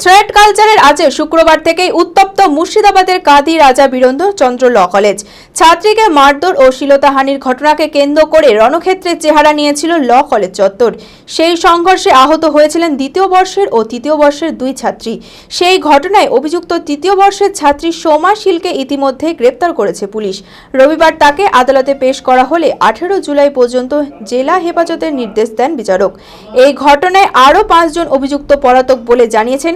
Thread কালচারের আজে শুক্রবার থেকেই উত্তপ্ত মুর্শিদাবাদের কাদি রাজা বীরেন্দ্র চন্দ্র ল কলেজ। ছাত্রীকে মারধর ও শিলতাহানির ঘটনাকে কেন্দ্র করে রণক্ষেত্রের চেহারা নিয়েছিল ল কলেজ চত্বর। সেই সংঘর্ষে আহত হয়েছিলেন দ্বিতীয় বর্ষের ও তৃতীয় বর্ষের দুই ছাত্রী। সেই ঘটনায় অভিযুক্ত তৃতীয় বর্ষের ছাত্রী সোমা শীলকে ইতিমধ্যে গ্রেপ্তার করেছে পুলিশ। রবিবার তাকে আদালতে পেশ করা হলে আঠেরো জুলাই পর্যন্ত জেলা হেফাজতের নির্দেশ দেন বিচারক। এই ঘটনায় আরও পাঁচজন অভিযুক্ত পলাতক বলে জানিয়েছেন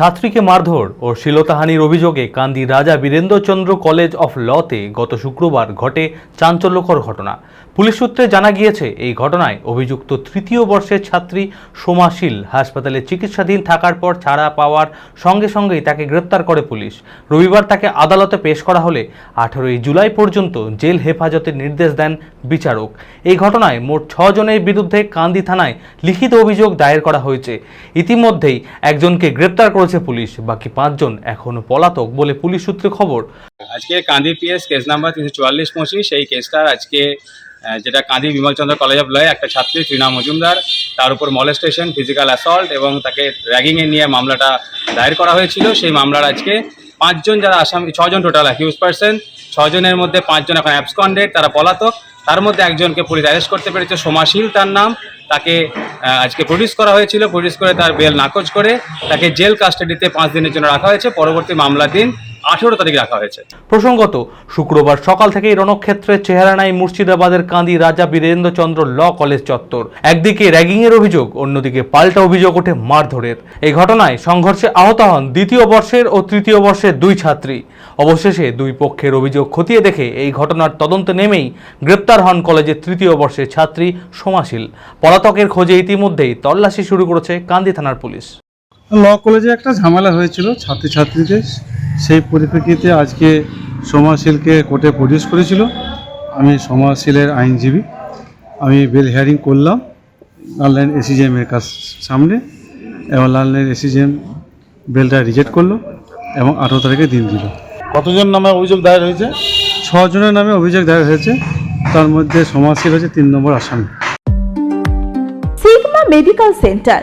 ছাত্রীকে মারধর ও শিলতাহানির অভিযোগে কান্দি রাজা বীরেন্দ্রচন্দ্র কলেজ অফ লতে গত শুক্রবার ঘটে চাঞ্চল্যকর ঘটনা। পুলিশ সূত্রে জানা গিয়েছে, এই ঘটনায় অভিযুক্ত তৃতীয় বর্ষের ছাত্রী সোমাশীল হাসপাতালে চিকিৎসাধীন থাকার পর ছাড়া পাওয়ার সঙ্গে সঙ্গেই তাকে গ্রেপ্তার করে পুলিশ। রবিবার তাকে আদালতে পেশ করা হলে আঠারোই জুলাই পর্যন্ত জেল হেফাজতের নির্দেশ দেন বিচারক। এই ঘটনায় মোট ছজনের বিরুদ্ধে কান্দি থানায় লিখিত অভিযোগ দায়ের করা হয়েছে। ইতিমধ্যেই একজনকে গ্রেপ্তার করেছে পুলিশ। বাকি পাঁচজন এখনও পলাতক বলে পুলিশ সূত্রে খবর। আজকে কান্দি পিএস কেস নাম্বার তিনশো চুয়াল্লিশ পঁচিশ, সেই কেসটার আজকে যেটা কান্দি বিমলচন্দ্র কলেজ অফ লয়ে একটা ছাত্রী, ত্রিনা মজুমদার, তার উপর মলেস্টেশন, ফিজিক্যাল অ্যাসল্ট এবং তাকে র্যাগিংয়ে নিয়ে মামলাটা দায়ের করা হয়েছিল। সেই মামলার আজকে পাঁচজন যারা আসামি, ছজন টোটাল অ্যাকিউজ পার্সন ছজনের মধ্যে পাঁচজন এখন অ্যাবসকন্ডেড তারা পলাতক। তার মধ্যে একজনকে পুলিশ অ্যারেস্ট করতে পেরেছে সোমাশীল তার নাম। তাকে আজকে প্রডিউস করা হয়েছিল। প্রডিউস করে তার বেল নাকচ করে তাকে জেল কাস্টাডিতে পাঁচ দিনের জন্য রাখা হয়েছে। পরবর্তী মামলার দিন আঠেরো তারিখ রাখা হয়েছে। প্রসঙ্গত, শুক্রবার সকাল থেকেই রণক্ষেত্রের চেহারা নাই মুর্শিদাবাদের কান্দি রাজা বীরেন্দ্রচন্দ্র ল কলেজ চত্বর। একদিকে র্যাগিংয়ের অভিযোগ, অন্যদিকে পাল্টা অভিযোগ ওঠে মারধরের। এই ঘটনায় সংঘর্ষে আহত হন দ্বিতীয় বর্ষের ও তৃতীয় বর্ষের দুই ছাত্রী। অবশেষে দুই পক্ষের অভিযোগ খতিয়ে দেখে এই ঘটনার তদন্তে নেমেই গ্রেপ্তার হন কলেজের তৃতীয় বর্ষের ছাত্রী সোমাশীল। পলাতকের খোঁজে ইতিমধ্যেই তল্লাশি শুরু করেছে কান্দি থানার পুলিশ। ল কলেজে একটা ঝামেলা হয়েছিল ছাত্রছাত্রীদের। সেই পরিপ্রেক্ষিতে আজকে সমাজশীলকে কোর্টে প্রডিউস করেছিল। আমি সমাজশীলের আইনজীবী। আমি বেল হিয়ারিং করলাম লাললাইন এসিজিএমের কাছ সামনে এবং লাললাইন এসিজিএম বেলটা রিজেক্ট করল এবং আঠেরো তারিখে দিন দিল। কতজন নামে অভিযোগ দায়ের হয়েছে? ছজনের নামে অভিযোগ দায়ের হয়েছে। তার মধ্যে সমাজশীল হয়েছে তিন নম্বর আসামি। Sigma medical centre